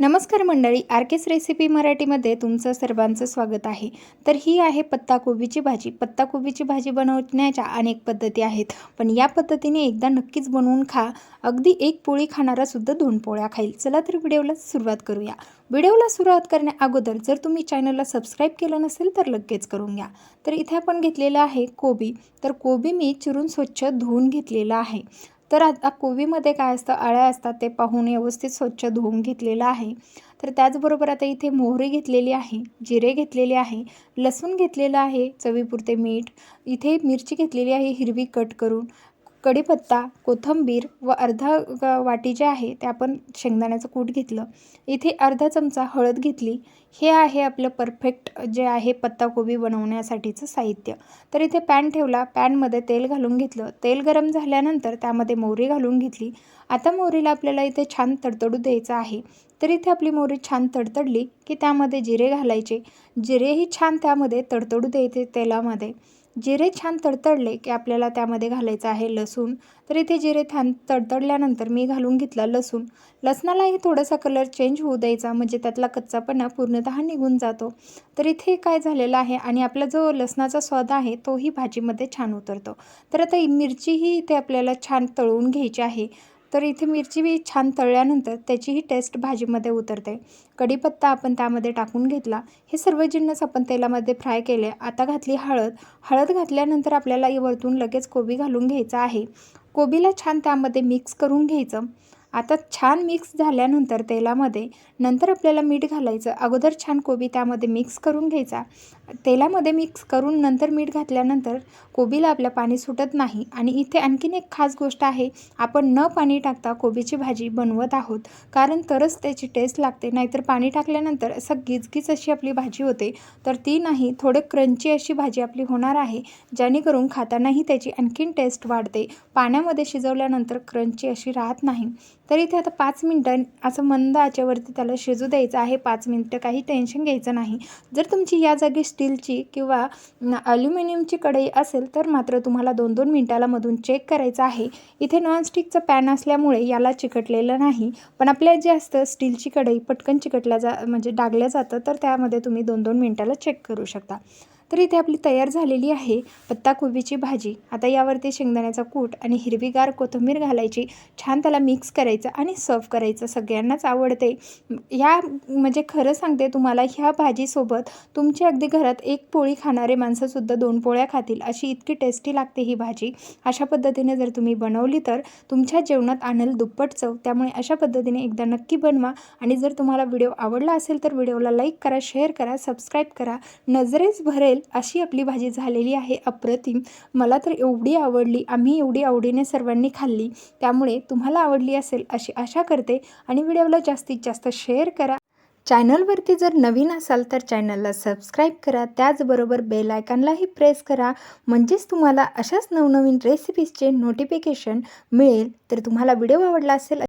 नमस्कार मंडळी आर केस रेसिपी मराठीमध्ये तुमचं सर्वांचं स्वागत आहे. तर ही आहे पत्ताकोबीची भाजी. पत्ताकोबीची भाजी बनवण्याच्या अनेक पद्धती आहेत. पण या पद्धतीने एकदा नक्कीच बनवून खा. अगदी एक पोळी खाणारासुद्धा दोन पोळ्या खाईल. चला तर व्हिडिओला सुरुवात करूया. व्हिडिओला सुरुवात करण्या अगोदर जर तुम्ही चॅनलला सबस्क्राईब केलं नसेल तर लगेच करून घ्या. तर इथे आपण घेतलेलं आहे कोबी. तर कोबी मी चिरून स्वच्छ धुवून घेतलेलं आहे. तर आता कोबीमध्ये काय असतं? अळ्या असतात ते पाहून व्यवस्थित स्वच्छ धुवून घेतलेलं आहे. तर त्याचबरोबर आता इथे मोहरी घेतलेली आहे जिरे घेतलेले आहे लसूण घेतलेलं आहे चवीपुरते मीठ. इथे मिरची घेतलेली आहे हिरवी कट करून. कढीपत्ता कोथिंबीर व अर्धा वाटी जे आहे ते आपण शेंगदाण्याचं कूट घेतलं. इथे अर्धा चमचा हळद घेतली. हे आहे आपलं परफेक्ट जे आहे पत्ताकोबी बनवण्यासाठीचं साहित्य. तर इथे पॅन ठेवला. पॅनमध्ये तेल घालून घेतलं. तेल गरम झाल्यानंतर त्यामध्ये मोहरी घालून घेतली. आता मोहरीला आपल्याला इथे छान तडतडू द्यायचं आहे. तर इथे आपली मोहरी छान तडतडली की त्यामध्ये जिरे घालायचे. जिरेही छान त्यामध्ये तडतडू द्यायचे तेलामध्ये. जिरे छान तडतडले की आपल्याला त्यामध्ये घालायचं आहे लसूण. तर इथे जिरे छान तडतडल्यानंतर मी घालून घेतला लसूण. लसणालाही थोडासा कलर चेंज होऊ द्यायचा म्हणजे त्यातला कच्चापणा पूर्णतः निघून जातो. तर इथे काय झालेलं आहे आणि आपला जो लसणाचा स्वाद आहे तोही भाजीमध्ये छान उतरतो. तर आता ही मिरचीही इथे आपल्याला छान तळून घ्यायची आहे. तर इथे मिरची बी छान तळल्यानंतर त्याचीही टेस्ट भाजीमध्ये उतरते. कढीपत्ता आपण त्यामध्ये टाकून घेतला. हे सर्व जिन्नस आपण तेलामध्ये फ्राय केले. आता घातली हळद. हळद घातल्यानंतर आपल्याला वरतून लगेच कोबी घालून घ्यायचा आहे. कोबीला छान त्यामध्ये मिक्स करून घ्यायचं. आता छान मिक्स झाल्यानंतर तेलामध्ये नंतर आपल्याला मीठ घालायचं. अगोदर छान कोबी त्यामध्ये मिक्स करून घ्यायचा. तेलामध्ये मिक्स करून नंतर मीठ घातल्यानंतर कोबीला आपल्या पाणी सुटत नाही. आणि इथे आणखीन एक खास गोष्ट आहे आपण न पाणी टाकता कोबीची भाजी बनवत आहोत. कारण तरच त्याची टेस्ट लागते. नाहीतर पाणी टाकल्यानंतर असं गिजगीज अशी आपली भाजी होते. तर ती नाही थोडं क्रंची अशी भाजी आपली होणार आहे जेणेकरून खातानाही त्याची आणखीन टेस्ट वाढते. पाण्यामध्ये शिजवल्यानंतर क्रंची अशी राहत नाही. तर इथे आता पाच मिनटं असं मंद आचेवरती त्याला शिजू द्यायचं आहे. पाच मिनटं काही टेन्शन घ्यायचं नाही. जर तुमची या जागी स्टीलची किंवा ॲल्युमिनियमची कढई असेल तर मात्र तुम्हाला दोन दोन मिनटाला मधून चेक करायचं आहे. इथे नॉनस्टिकचं पॅन असल्यामुळे याला चिकटलेलं नाही. पण आपल्या जे असतं स्टीलची कढई पटकन चिकटल्या जा म्हणजे डागल्या जातं तर त्यामध्ये तुम्ही दोन दोन मिनटाला चेक करू शकता. तर इथे आपली तयार झालेली आहे. पत्ताकोबीची भाजी. आता यावरती शेंगदाण्याचा कूट आणि हिरवीगार कोथिंबीर घालायची. छान त्याला मिक्स करायचं आणि सर्व करायचं. सगळ्यांनाच आवडते. ह्या म्हणजे खरं सांगते तुम्हाला ह्या भाजीसोबत तुमच्या अगदी घरात एक पोळी खाणारे माणसंसुद्धा दोन पोळ्या खातील. अशी इतकी टेस्टी लागते ही भाजी. अशा पद्धतीने जर तुम्ही बनवली तर तुमच्या जेवणात आणेल दुप्पट चव. त्यामुळे अशा पद्धतीने एकदा नक्की बनवा. आणि जर तुम्हाला व्हिडिओ आवडला असेल तर व्हिडिओला लाईक करा शेअर करा सबस्क्राईब करा. नजरेच भरेल अशी आपली भाजी झालेली आहे अप्रतिम. मला तर एवढी आवडली आम्ही एवढी आवडीने सर्वांनी खाल्ली. त्यामुळे तुम्हाला आवडली असेल अशी आशा करते आणि व्हिडिओला जास्तीत जास्त शेअर करा. चॅनलवरती जर नवीन असाल तर चॅनलला सबस्क्राईब करा. त्याचबरोबर बेल आयकॉनलाही प्रेस करा. म्हणजेच तुम्हाला अशाच नवनवीन रेसिपीजचे नोटिफिकेशन मिळेल. तर तुम्हाला व्हिडिओ आवडला असेल